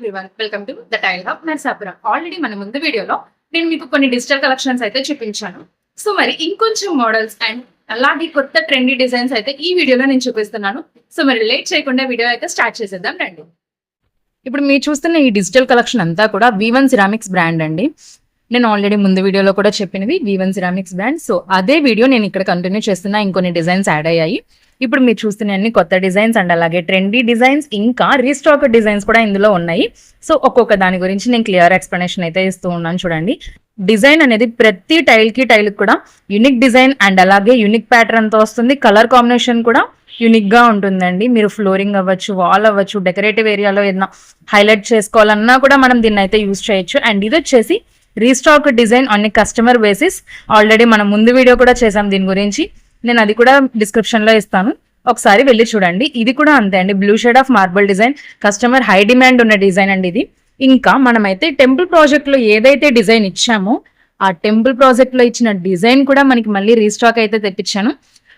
Everyone welcome to the tile hub Narsapuram already మన ముందు వీడియోలో నేను మీకు కొన్ని డిజిటల్ కలెక్షన్స్ అయితే చూపించాను. సో మరి ఇంకొంచెం మోడల్స్ అండ్ అలాగే కొత్త ట్రెండీ డిజైన్స్ అయితే ఈ వీడియోలో నేను చూపిస్తున్నాను. సో మరి లేట్ చేయకుండా వీడియో అయితే స్టార్ట్ చేసేద్దాం రండి. ఇప్పుడు మీరు చూస్తున్న ఈ డిజిటల్ కలెక్షన్ అంతా కూడా వన్ సిరామిక్స్ బ్రాండ్ అండి. నేను ఆల్రెడీ ముందు వీడియోలో కూడా చెప్పినవి వన్ సిరామిక్స్ బ్రాండ్ సో అదే వీడియో నేను ఇక్కడ కంటిన్యూ చేస్తున్నా. ఇంకొన్ని డిజైన్స్ యాడ్ అయ్యాయి. ఇప్పుడు మీరు చూస్తున్న అన్ని కొత్త డిజైన్స్ అండ్ అలాగే ట్రెండీ డిజైన్స్ ఇంకా రీస్టాక్ డిజైన్స్ కూడా ఇందులో ఉన్నాయి. సో ఒక్కొక్క దాని గురించి నేను క్లియర్ ఎక్స్ప్లెనేషన్ అయితే ఇస్తూ ఉన్నాను చూడండి. డిజైన్ అనేది ప్రతి టైల్కి టైల్ కూడా యునిక్ డిజైన్ అండ్ అలాగే యునిక్ ప్యాటర్న్తో వస్తుంది. కలర్ కాంబినేషన్ కూడా యునిక్గా ఉంటుందండి. మీరు ఫ్లోరింగ్ అవ్వచ్చు వాల్ అవ్వచ్చు డెకరేటివ్ ఏరియాలో ఏదైనా హైలైట్ చేసుకోవాలన్నా కూడా మనం దీన్ని అయితే యూజ్ చేయొచ్చు. అండ్ ఇది వచ్చేసి రీస్టాక్ డిజైన్ అన్ని కస్టమర్ బేసిస్. ఆల్రెడీ మనం ముందు వీడియో కూడా చేసాం దీని గురించి. నేను అది కూడా డిస్క్రిప్షన్లో ఇస్తాను. ఒకసారి వెళ్ళి చూడండి. ఇది కూడా అంతే అండి. Blue shade of marble design customer high demand ఉన్న డిజైన్ అండి ఇది. ఇంకా మనమైతే టెంపుల్ ప్రాజెక్ట్లో ఏదైతే డిజైన్ ఇచ్చామో ఆ టెంపుల్ ప్రాజెక్ట్లో ఇచ్చిన డిజైన్ కూడా మనకి మళ్ళీ రీస్టాక్ అయితే తెప్పించాను.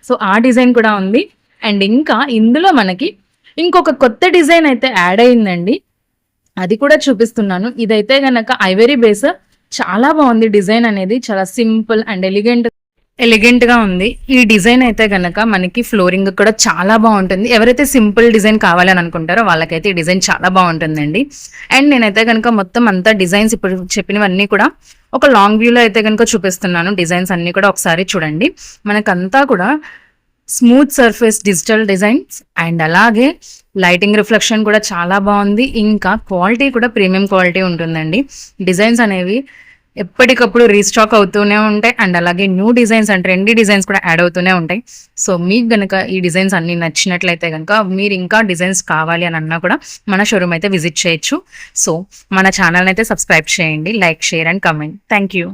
సో ఆ డిజైన్ కూడా ఉంది. అండ్ ఇంకా ఇందులో మనకి ఇంకొక కొత్త డిజైన్ అయితే యాడ్ అయిందండి. అది కూడా చూపిస్తున్నాను. ఇదైతే కనుక ఐవరీ బేస్ చాలా బాగుంది డిజైన్ అనేది. చాలా సింపుల్ అండ్ ఎలిగెంట్. ఎలిగెంట్గా ఉంది. ఈ డిజైన్ అయితే గనక మనకి ఫ్లోరింగ్ కూడా చాలా బాగుంటుంది. ఎవరైతే సింపుల్ డిజైన్ కావాలని అనుకుంటారో వాళ్ళకైతే ఈ డిజైన్ చాలా బాగుంటుందండి. అండ్ నేనైతే కనుక మొత్తం అంతా డిజైన్స్ ఇప్పుడు చెప్పినవన్నీ కూడా ఒక లాంగ్ వ్యూలో అయితే కనుక చూపిస్తున్నాను. డిజైన్స్ అన్ని కూడా ఒకసారి చూడండి. మనకంతా కూడా smooth surface digital designs and అలాగే లైటింగ్ రిఫ్లెక్షన్ కూడా చాలా బాగుంది. ఇంకా క్వాలిటీ కూడా ప్రీమియం క్వాలిటీ ఉంటుందండి. డిజైన్స్ అనేవి ఎప్పటికప్పుడు రీస్టాక్ అవుతూనే ఉంటాయి అండ్ అలాగే new designs and trendy designs కూడా యాడ్ అవుతూనే ఉంటాయి. సో మీకు కనుక ఈ డిజైన్స్ అన్ని నచ్చినట్లయితే కనుక మీరు ఇంకా డిజైన్స్ కావాలి అని అన్నా కూడా మన షోరూమ్ అయితే విజిట్ చేయొచ్చు. సో మన ఛానల్ అయితే సబ్స్క్రైబ్ చేయండి like share and comment thank you